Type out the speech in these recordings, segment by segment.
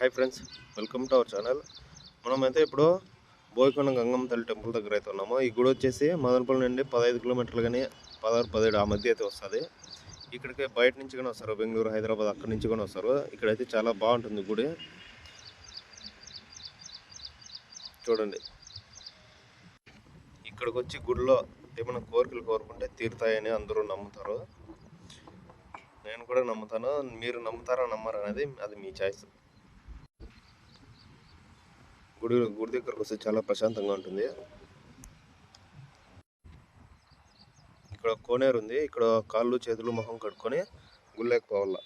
Hi friends welcome to our channel మనమైతే ఇప్పుడు బోయకొండ గంగమ్మ తల్లి టెంపుల్ దగ్గర అయితే ఉన్నాము. ఈ గుడి వచ్చేసి మదనపల్లి నుండి పదహైదు కిలోమీటర్లు కానీ పదహారు పదిహేడు ఆ మధ్య అయితే వస్తుంది. ఇక్కడికి బయట నుంచి కూడా వస్తారు. బెంగళూరు హైదరాబాద్ అక్కడి నుంచి కూడా వస్తారు. ఇక్కడైతే చాలా బాగుంటుంది గుడి. చూడండి. ఇక్కడికి వచ్చి గుడిలో ఏమైనా కోరికలు కోరుకుంటే తీరుతాయని అందరూ నమ్ముతారు. నేను కూడా నమ్ముతాను. మీరు నమ్ముతారా? నమ్మరా అనేది అది మీ చాయిస్ గుడి గుడి దగ్గరకు వస్తే చాలా ప్రశాంతంగా ఉంటుంది. ఇక్కడ కోనేరు ఉంది. ఇక్కడ కాళ్ళు చేతులు మొహం కట్టుకొని గుళ్ళకి పోవాల.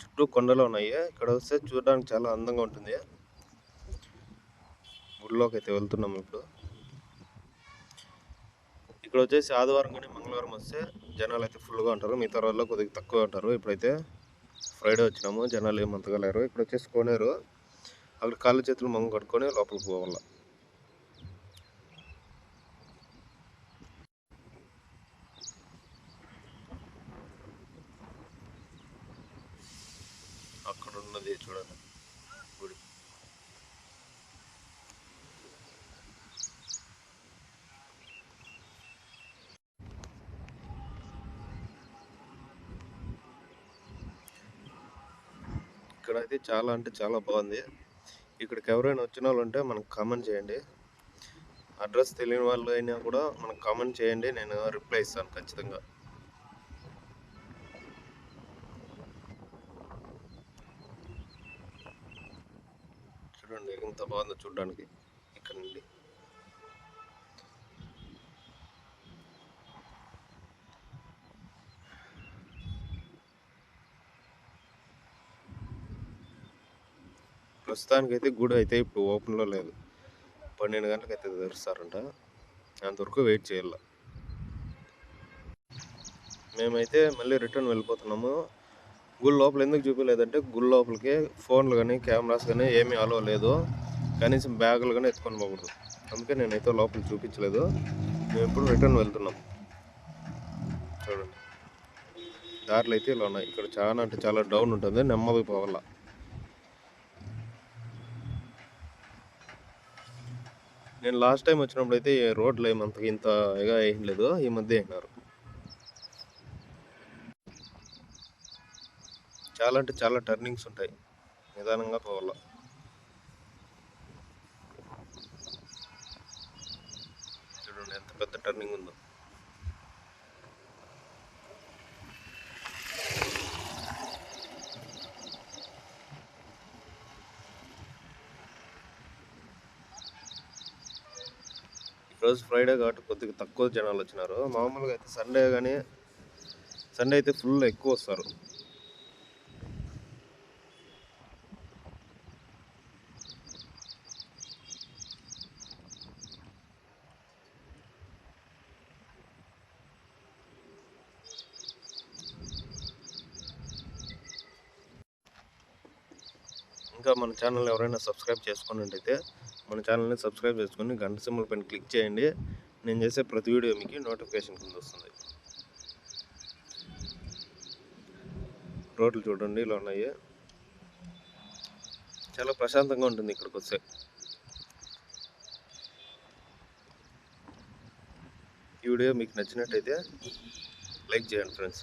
చుట్టూ కొండలు ఉన్నాయి. ఇక్కడ వస్తే చూడడానికి చాలా అందంగా ఉంటుంది. గుడిలోకి అయితే వెళ్తున్నాం ఇప్పుడు. ఇక్కడ వచ్చేసి ఆదివారం కానీ మంగళవారం వస్తే జనాలు అయితే ఫుల్గా ఉంటారు. మిగతా రోజుల్లో కొద్దిగా తక్కువ ఉంటారు. ఇప్పుడైతే ఫ్రైడే వచ్చినాము జనాలు ఏమంతగా లేరు. ఇక్కడ వచ్చేసి కొనేరు. అక్కడ కాళ్ళు చేతులు మంగ కట్టుకొని లోపలికి పోవాల. అక్కడ ఉన్నది చూడండి. గుడి. ఇక్కడ అయితే చాలా అంటే చాలా బాగుంది. ఇక్కడికి ఎవరైనా వచ్చిన వాళ్ళు ఉంటే మనకు కామెంట్ చేయండి. అడ్రస్ తెలియని వాళ్ళు అయినా కూడా మనకు కామెంట్ చేయండి. నేను రిప్లై ఇస్తాను ఖచ్చితంగా. చూడండి ఎంత బాగుందో చూడడానికి ఇక్కడ నుండి. ప్రస్తుతానికైతే గుడి అయితే ఇప్పుడు ఓపెన్లో లేదు. పన్నెండు గంటలకు అయితే తెరుస్తారంట. అంతవరకు వెయిట్ చేయాల. మేమైతే మళ్ళీ రిటర్న్ వెళ్ళిపోతున్నాము. గుడి లోపల ఎందుకు చూపించలేదంటే గుడి లోపలికి ఫోన్లు కానీ కెమెరాస్ కానీ ఏమీ అలో లేదు. కనీసం బ్యాగులు కానీ ఎత్తుకొని పోకూడదు. అందుకే నేనైతే లోపల చూపించలేదు. మేము ఇప్పుడు రిటర్న్ వెళ్తున్నాం. చూడండి. దారిలో అయితే ఇలా ఉన్నాయి. ఇక్కడ చాలా అంటే చాలా డౌన్ ఉంటుంది. నెమ్మదిగా పోవాలా. నేను లాస్ట్ టైం వచ్చినప్పుడు అయితే రోడ్లు ఏమంత ఇంతగా ఏం లేదు ఈ మధ్య అయినారు. చాలా అంటే చాలా టర్నింగ్స్ ఉంటాయి నిదానంగా పోవాల. చూడండి ఎంత పెద్ద టర్నింగ్ ఉందో. రోజు ఫ్రైడే కాబట్టి కొద్దిగా తక్కువ జనాలు వచ్చినారు. మామూలుగా అయితే సండే కానీ సండే అయితే ఫుల్ ఎక్కువ వస్తారు. ఇంకా మన ఛానల్ ఎవరైనా సబ్స్క్రైబ్ చేసుకున్నట్టయితే మన ఛానల్ని సబ్స్క్రైబ్ చేసుకొని గంట సింబల్ పైన క్లిక్ చేయండి. నేను చేసే ప్రతి వీడియో మీకు నోటిఫికేషన్ కింద వస్తుంది. రోడ్లు చూడండి ఇలా ఉన్నాయి. చాలా ప్రశాంతంగా ఉంటుంది ఇక్కడికి వస్తే. ఈ వీడియో మీకు నచ్చినట్టయితే లైక్ చేయండి ఫ్రెండ్స్.